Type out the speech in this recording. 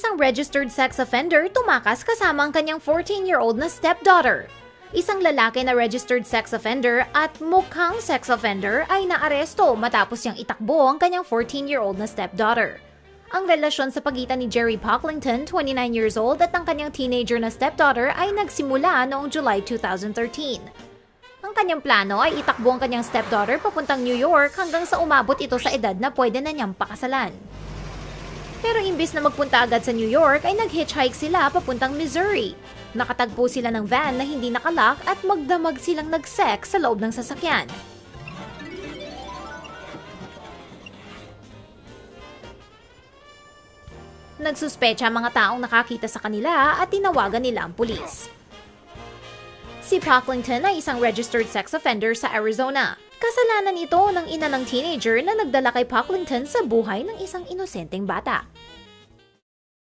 Isang registered sex offender tumakas kasama ang kanyang 14-year-old na stepdaughter. Isang lalaki na registered sex offender at mukhang sex offender ay naaresto matapos niyang itakbo ang kanyang 14-year-old na stepdaughter. Ang relasyon sa pagitan ni Jerry Pocklington, 29 years old, at ang kanyang teenager na stepdaughter ay nagsimula noong July 2013. Ang kanyang plano ay itakbo ang kanyang stepdaughter papuntang New York hanggang sa umabot ito sa edad na pwede na niyang pakasalan. Pero imbis na magpunta agad sa New York ay nag-hitchhike sila papuntang Missouri. Nakatagpo sila ng van na hindi nakalak at magdamag silang nag-sex sa loob ng sasakyan. Nagsuspecha ang mga taong nakakita sa kanila at tinawagan nila ang pulis. Si Pocklington ay isang registered sex offender sa Arizona. Kasalanan ito ng ina ng teenager na nagdala kay Pocklington sa buhay ng isang inosenteng bata.